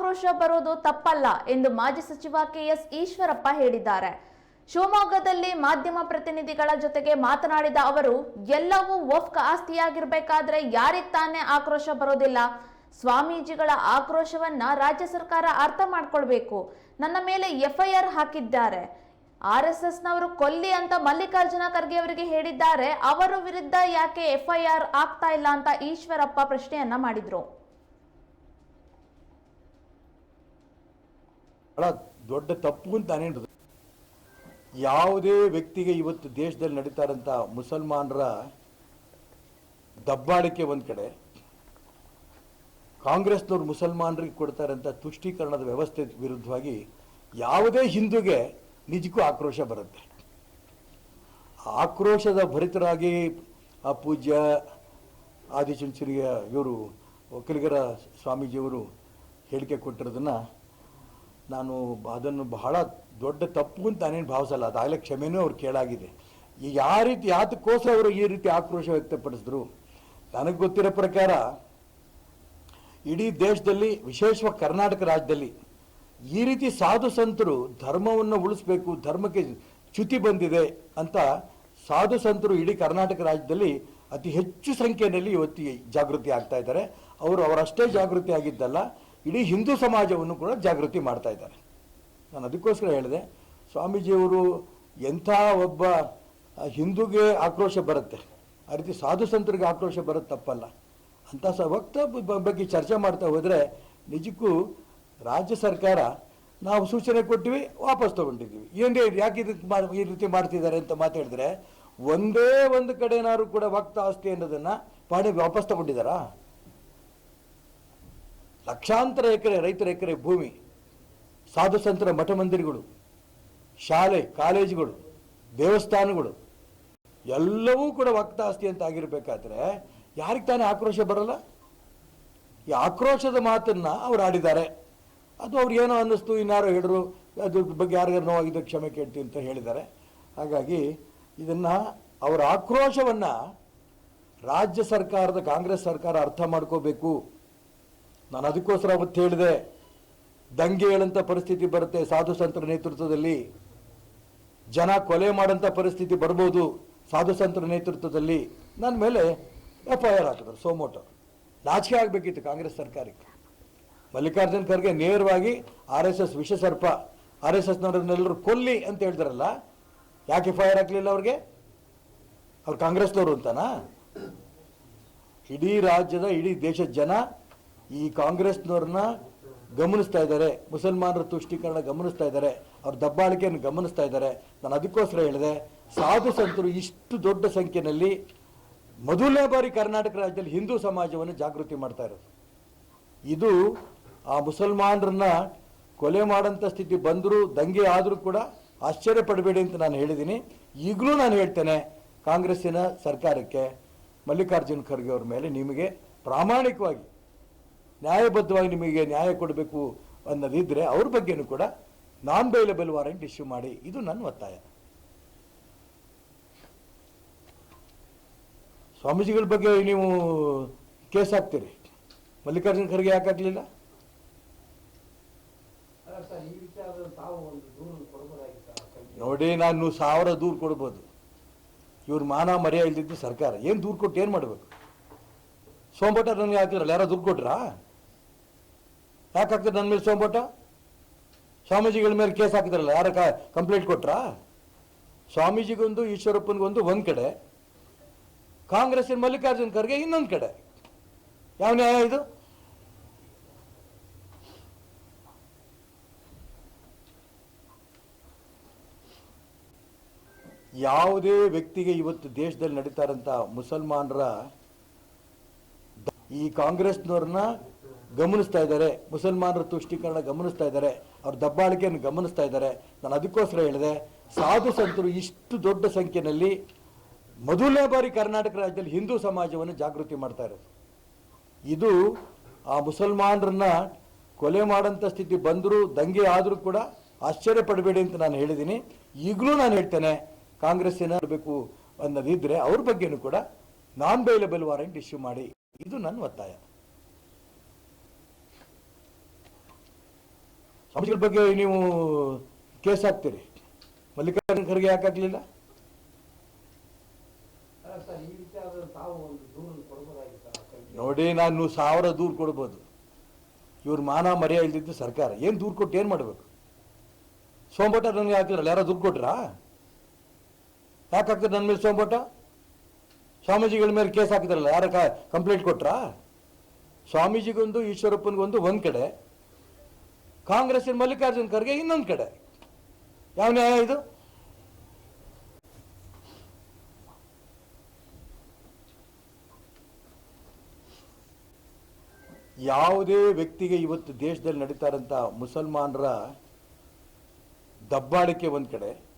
ಆಕ್ರೋಶ ಬರೋದು ತಪ್ಪಲ್ಲ ಎಂದು ಮಾಜಿ ಸಚಿವ ಕೆಎಸ್ ಈಶ್ವರಪ್ಪ ಹೇಳಿದ್ದಾರೆ. ಶಿವಮೊಗ್ಗದಲ್ಲಿ ಮಾಧ್ಯಮ ಪ್ರತಿನಿಧಿಗಳ ಜೊತೆಗೆ ಮಾತನಾಡಿದ ಅವರು, ಎಲ್ಲವೂ ವಫ್ಕ್ ಆಸ್ತಿಯಾಗಿರ್ಬೇಕಾದ್ರೆ ಯಾರಿಗ್ ತಾನೇ ಆಕ್ರೋಶ ಬರೋದಿಲ್ಲ? ಸ್ವಾಮೀಜಿಗಳ ಆಕ್ರೋಶವನ್ನ ರಾಜ್ಯ ಸರ್ಕಾರ ಅರ್ಥ ಮಾಡ್ಕೊಳ್ಬೇಕು. ನನ್ನ ಮೇಲೆ ಎಫ್ಐಆರ್ ಹಾಕಿದ್ದಾರೆ. ಆರ್ ಎಸ್ ಎಸ್ ನವರು ಕೊಲ್ಲಿ ಅಂತ ಮಲ್ಲಿಕಾರ್ಜುನ ಖರ್ಗೆ ಅವರಿಗೆ ಹೇಳಿದ್ದಾರೆ. ಅವರ ವಿರುದ್ಧ ಯಾಕೆ ಎಫ್ಐಆರ್ ಆಗ್ತಾ ಇಲ್ಲ ಅಂತ ಈಶ್ವರಪ್ಪ ಪ್ರಶ್ನೆಯನ್ನ ಮಾಡಿದ್ರು. ಬಹಳ ದೊಡ್ಡ ತಪ್ಪು ಅಂತ ನಾನೇನು ಯಾವುದೇ ವ್ಯಕ್ತಿಗೆ ಇವತ್ತು ದೇಶದಲ್ಲಿ ನಡೀತಾರಂತ ಮುಸಲ್ಮಾನರ ದಬ್ಬಾಳಿಕೆ ಒಂದು ಕಡೆ, ಕಾಂಗ್ರೆಸ್ನವ್ರು ಮುಸಲ್ಮಾನರಿಗೆ ಕೊಡ್ತಾ ಇರೋಂಥ ತುಷ್ಟೀಕರಣದ ವ್ಯವಸ್ಥೆ ವಿರುದ್ಧವಾಗಿ ಯಾವುದೇ ಹಿಂದೂಗೆ ನಿಜಕ್ಕೂ ಆಕ್ರೋಶ ಬರುತ್ತೆ. ಆಕ್ರೋಶದ ಭರಿತರಾಗಿ ಆ ಪೂಜ್ಯ ಆದಿಚುಂಚನಗಿರಿಯ ಇವರು ಒಕ್ಕಲಿಗರ ಸ್ವಾಮೀಜಿಯವರು ಹೇಳಿಕೆ ಕೊಟ್ಟಿರೋದನ್ನು ನಾನು ಅದನ್ನು ಬಹಳ ದೊಡ್ಡ ತಪ್ಪು ಅಂತ ನಾನೇನು ಭಾವಿಸಲ್ಲ. ಅದಾಗಲೇ ಕ್ಷಮೆನೂ ಅವ್ರು ಕೇಳಾಗಿದೆ. ಈಗ ಯಾವ ರೀತಿ ಯಾತಕ್ಕೋಸ್ಕರ ಅವರು ಈ ರೀತಿ ಆಕ್ರೋಶ ವ್ಯಕ್ತಪಡಿಸಿದ್ರು. ನನಗೆ ಗೊತ್ತಿರೋ ಪ್ರಕಾರ, ಇಡೀ ದೇಶದಲ್ಲಿ, ವಿಶೇಷವಾಗಿ ಕರ್ನಾಟಕ ರಾಜ್ಯದಲ್ಲಿ, ಈ ರೀತಿ ಸಾಧು ಸಂತರು ಧರ್ಮವನ್ನು ಉಳಿಸ್ಬೇಕು, ಧರ್ಮಕ್ಕೆ ಚ್ಯುತಿ ಬಂದಿದೆ ಅಂತ ಸಾಧು ಸಂತರು ಇಡೀ ಕರ್ನಾಟಕ ರಾಜ್ಯದಲ್ಲಿ ಅತಿ ಹೆಚ್ಚು ಸಂಖ್ಯೆಯಲ್ಲಿ ಇವತ್ತು ಜಾಗೃತಿ ಆಗ್ತಾ ಇದ್ದಾರೆ. ಅವರು ಅವರಷ್ಟೇ ಜಾಗೃತಿ ಆಗಿದ್ದಲ್ಲ ಇಡೀ ಹಿಂದೂ ಸಮಾಜವನ್ನು ಕೂಡ ಜಾಗೃತಿ ಮಾಡ್ತಾ ಇದ್ದಾರೆ. ನಾನು ಅದಕ್ಕೋಸ್ಕರ ಹೇಳಿದೆ, ಸ್ವಾಮೀಜಿಯವರು ಎಂಥ ಒಬ್ಬ ಹಿಂದೂಗೆ ಆಕ್ರೋಶ ಬರುತ್ತೆ. ಆ ರೀತಿ ಸಾಧು ಸಂತರಿಗೆ ಆಕ್ರೋಶ ಬರುತ್ತೆ ತಪ್ಪಲ್ಲ. ಅಂತ ಸ ವಕ್ತ ಬಗ್ಗೆ ಚರ್ಚೆ ಮಾಡ್ತಾ ಹೋದರೆ ನಿಜಕ್ಕೂ ರಾಜ್ಯ ಸರ್ಕಾರ ನಾವು ಸೂಚನೆ ಕೊಟ್ಟಿವಿ, ವಾಪಸ್ ತಗೊಂಡಿದ್ದೀವಿ. ಏನೇ ಯಾಕೆ ಈ ರೀತಿ ಮಾಡ್ತಿದ್ದಾರೆ ಅಂತ ಮಾತಾಡಿದ್ರೆ ಒಂದೇ ಒಂದು ಕಡೆನಾದ್ರು ಕೂಡ ವಕ್ತ ಆಸ್ತಿ ಅನ್ನೋದನ್ನು ಪಾಡಿ ವಾಪಸ್ ತಗೊಂಡಿದ್ದಾರಾ? ಲಕ್ಷಾಂತರ ಎಕರೆ ರೈತರ ಎಕರೆ ಭೂಮಿ, ಸಾಧು ಸಂತರ ಮಠ ಮಂದಿರಗಳು ಶಾಲೆ, ಕಾಲೇಜುಗಳು, ದೇವಸ್ಥಾನಗಳು, ಎಲ್ಲವೂ ಕೂಡ ವಕ್ತಾಸ್ತಿ ಅಂತ ಆಗಿರಬೇಕಾದ್ರೆ ಯಾರಿಗೆ ತಾನೇ ಆಕ್ರೋಶ ಬರಲ್ಲ? ಈ ಆಕ್ರೋಶದ ಮಾತನ್ನು ಅವ್ರು ಆಡಿದ್ದಾರೆ. ಅದು ಅವ್ರು ಏನೋ ಅನ್ನಿಸ್ತು, ಇನ್ನಾರು ಹೇಳಿದ್ರು ಅದ್ರ ಬಗ್ಗೆ ಯಾರಿಗಾರು ನೋವಾಗಿದ್ದು ಕ್ಷಮೆ ಕೇಳ್ತೀವಿ ಅಂತ ಹೇಳಿದ್ದಾರೆ. ಹಾಗಾಗಿ ಇದನ್ನು ಅವರ ಆಕ್ರೋಶವನ್ನು ರಾಜ್ಯ ಸರ್ಕಾರದ, ಕಾಂಗ್ರೆಸ್ ಸರ್ಕಾರ ಅರ್ಥ ಮಾಡ್ಕೋಬೇಕು. ನಾನು ಅದಕ್ಕೋಸ್ಕರ ಅವತ್ತು ಹೇಳಿದೆ, ದಂಗೆ ಹೇಳಂಥ ಪರಿಸ್ಥಿತಿ ಬರುತ್ತೆ ಸಾಧು ಸಂತರ ನೇತೃತ್ವದಲ್ಲಿ. ಜನ ಕೊಲೆ ಮಾಡೋಂಥ ಪರಿಸ್ಥಿತಿ ಬರ್ಬೋದು ಸಾಧು ಸಂತರ ನೇತೃತ್ವದಲ್ಲಿ. ನನ್ನ ಮೇಲೆ ಎಫ್ ಐ ಆರ್ ಹಾಕಿದ್ರು, ಸೋಮೋಟೋ ನಾಚಿಕೆ ಆಗಬೇಕಿತ್ತು ಕಾಂಗ್ರೆಸ್ ಸರ್ಕಾರಕ್ಕೆ. ಮಲ್ಲಿಕಾರ್ಜುನ್ ಖರ್ಗೆ ನೇರವಾಗಿ ಆರ್ ಎಸ್ ಎಸ್ ವಿಷಸರ್ಪ, ಆರ್ ಎಸ್ ಎಸ್ನವ್ರನ್ನೆಲ್ಲರೂ ಕೊಲ್ಲಿ ಅಂತ ಹೇಳ್ತಾರಲ್ಲ, ಯಾಕೆ ಎಫ್ ಐ ಆರ್ ಹಾಕಲಿಲ್ಲ ಅವ್ರಿಗೆ? ಅವ್ರು ಕಾಂಗ್ರೆಸ್ನವರು ಅಂತನಾ? ಇಡೀ ರಾಜ್ಯದ ಇಡೀ ದೇಶದ ಜನ ಈ ಕಾಂಗ್ರೆಸ್ನವ್ರನ್ನ ಗಮನಿಸ್ತಾ ಇದ್ದಾರೆ, ಮುಸಲ್ಮಾನರ ತುಷ್ಟೀಕರಣ ಗಮನಿಸ್ತಾ ಇದ್ದಾರೆ, ಅವ್ರ ದಬ್ಬಾಳಿಕೆಯನ್ನು ಗಮನಿಸ್ತಾ ಇದ್ದಾರೆ. ನಾನು ಅದಕ್ಕೋಸ್ಕರ ಹೇಳಿದೆ, ಸಾಧು ಸಂತರು ಇಷ್ಟು ದೊಡ್ಡ ಸಂಖ್ಯೆಯಲ್ಲಿ ಮೊದಲನೇ ಬಾರಿ ಕರ್ನಾಟಕ ರಾಜ್ಯದಲ್ಲಿ ಹಿಂದೂ ಸಮಾಜವನ್ನು ಜಾಗೃತಿ ಮಾಡ್ತಾ ಇರೋದು. ಇದು ಆ ಮುಸಲ್ಮಾನರನ್ನ ಕೊಲೆ ಮಾಡೋಂಥ ಸ್ಥಿತಿ ಬಂದರೂ, ದಂಗೆ ಆದರೂ ಕೂಡ ಆಶ್ಚರ್ಯ ಪಡಬೇಡಿ ಅಂತ ನಾನು ಹೇಳಿದ್ದೀನಿ. ಈಗಲೂ ನಾನು ಹೇಳ್ತೇನೆ, ಕಾಂಗ್ರೆಸ್ಸಿನ ಸರ್ಕಾರಕ್ಕೆ ಮಲ್ಲಿಕಾರ್ಜುನ್ ಖರ್ಗೆ ಅವ್ರ ಮೇಲೆ ನಿಮಗೆ ಪ್ರಾಮಾಣಿಕವಾಗಿ ನ್ಯಾಯಬದ್ಧವಾಗಿ ನಿಮಗೆ ನ್ಯಾಯ ಕೊಡಬೇಕು ಅನ್ನೋದಿದ್ದರೆ ಅವ್ರ ಬಗ್ಗೆನೂ ಕೂಡ ನಾನ್ ಬೈಲಬಲ್ ವಾರೆಂಟ್ ಇಶ್ಯೂ ಮಾಡಿ. ಇದು ನನ್ನ ಒತ್ತಾಯ. ಸ್ವಾಮೀಜಿಗಳ ಬಗ್ಗೆ ನೀವು ಕೇಸ್ ಹಾಕ್ತೀರಿ. ಮಲ್ಲಿಕಾರ್ಜುನ್ ಖರ್ಗೆ ಯಾಕೆ ಆಗಲಿಲ್ಲ ನೋಡಿ ನಾನು ಸಾವಿರ ದೂರು ಕೊಡ್ಬೋದು. ಇವ್ರ ಮಾನ ಮರ್ಯಾದೆ ಇಲ್ದಿದ್ದು ಸರ್ಕಾರ. ಏನು ದೂರು ಕೊಟ್ಟು ಏನು ಮಾಡಬೇಕು? ಸೋಮಟ ನನಗೆ ಹಾಕಿದ್ರಲ್ಲ ಯಾರೋ ದುಡ್ಡು ಕೊಟ್ರಾ? ಯಾಕೆ ಹಾಕ್ತಾರೆ ನನ್ನ ಮೇಲೆ ಸೋಂಬಟ ಸ್ವಾಮೀಜಿಗಳ ಮೇಲೆ ಕೇಸ್ ಹಾಕಿದ್ರಲ್ಲ, ಯಾರ ಕಂಪ್ಲೇಂಟ್ ಕೊಟ್ರಾ? ಸ್ವಾಮೀಜಿಗೊಂದು, ಈಶ್ವರಪ್ಪನಿಗೊಂದು ಒಂದು ಕಡೆ, ಕಾಂಗ್ರೆಸ್ಸಿನ ಮಲ್ಲಿಕಾರ್ಜುನ್ ಖರ್ಗೆ ಇನ್ನೊಂದು ಕಡೆ. ಯಾವ ನ್ಯಾಯ ಇದು? ಯಾವುದೇ ವ್ಯಕ್ತಿಗೆ ಇವತ್ತು ದೇಶದಲ್ಲಿ ನಡೀತಾರಂತ ಮುಸಲ್ಮಾನರ ಈ ಕಾಂಗ್ರೆಸ್ನವ್ರನ್ನ ಗಮನಿಸ್ತಾ ಇದ್ದಾರೆ, ಮುಸಲ್ಮಾನರ ತುಷ್ಟೀಕರಣ ಗಮನಿಸ್ತಾ ಇದ್ದಾರೆ, ಅವ್ರ ದಬ್ಬಾಳಿಕೆಯನ್ನು ಗಮನಿಸ್ತಾ ಇದ್ದಾರೆ. ನಾನು ಅದಕ್ಕೋಸ್ಕರ ಹೇಳಿದೆ, ಸಾಧು ಸಂತರು ಇಷ್ಟು ದೊಡ್ಡ ಸಂಖ್ಯೆಯಲ್ಲಿ ಮೊದಲನೇ ಬಾರಿ ಕರ್ನಾಟಕ ರಾಜ್ಯದಲ್ಲಿ ಹಿಂದೂ ಸಮಾಜವನ್ನು ಜಾಗೃತಿ ಮಾಡ್ತಾ ಇರೋದು. ಇದು ಆ ಮುಸಲ್ಮಾನರನ್ನ ಕೊಲೆ ಮಾಡೋಂಥ ಸ್ಥಿತಿ ಬಂದರೂ, ದಂಗೆ ಆದರೂ ಕೂಡ ಆಶ್ಚರ್ಯ ಪಡಬೇಡಿ ಅಂತ ನಾನು ಹೇಳಿದ್ದೀನಿ. ಈಗಲೂ ನಾನು ಹೇಳ್ತೇನೆ, ಕಾಂಗ್ರೆಸ್ ಏನಾಗಬೇಕು ಅನ್ನೋದಿದ್ದರೆ ಅವ್ರ ಬಗ್ಗೆನೂ ಕೂಡ ನಾನ್ ಬೈಲಬಲ್ ವಾರೆಂಟ್ ಇಶ್ಯೂ ಮಾಡಿ. ಇದು ನನ್ನ ಒತ್ತಾಯ. ಸ್ವಾಮೀಜಿಗಳ ಬಗ್ಗೆ ನೀವು ಕೇಸ್ ಹಾಕ್ತೀರಿ? ಮಲ್ಲಿಕಾರ್ಜುನ ಖರ್ಗೆ ಯಾಕಾಗಲಿಲ್ಲ. ನೋಡಿ ನಾನು ಸಾವಿರ ದೂರು ಕೊಡ್ಬೋದು. ಇವ್ರ ಮಾನ ಮರ್ಯ ಇಲ್ದಿದ್ದು ಸರ್ಕಾರ. ಏನು ದೂರು ಕೊಟ್ಟು ಏನು ಮಾಡಬೇಕು? ಸೋಂಬೋಟ ನನಗೆ ಹಾಕಿದ್ರಲ್ಲ ಯಾರೋ ದುಡ್ಡು ಕೊಟ್ರಾ? ಯಾಕೆ ಹಾಕ್ತಾರೆ ನನ್ನ ಮೇಲೆ ಸೋಂಬಟ? ಸ್ವಾಮೀಜಿಗಳ ಮೇಲೆ ಕೇಸ್ ಹಾಕಿದ್ರಲ್ಲ ಯಾರ ಕಂಪ್ಲೇಂಟ್ ಕೊಟ್ರಾ? ಸ್ವಾಮೀಜಿಗೊಂದು ಈಶ್ವರಪ್ಪನಿಗೊಂದು ಒಂದು ಕಡೆ. ಕಾಂಗ್ರೆಸ್ಸಿನ ಮಲ್ಲಿಕಾರ್ಜುನ್ ಖರ್ಗೆ ಇನ್ನೊಂದು ಕಡೆ. ಯಾವ ನ್ಯಾಯ ಇದು? ಯಾವುದೇ ವ್ಯಕ್ತಿಗೆ ಇವತ್ತು ದೇಶದಲ್ಲಿ ನಡೀತಾರಂತ ಮುಸಲ್ಮಾನರ ದಬ್ಬಾಳಿಕೆ ಒಂದು ಕಡೆ.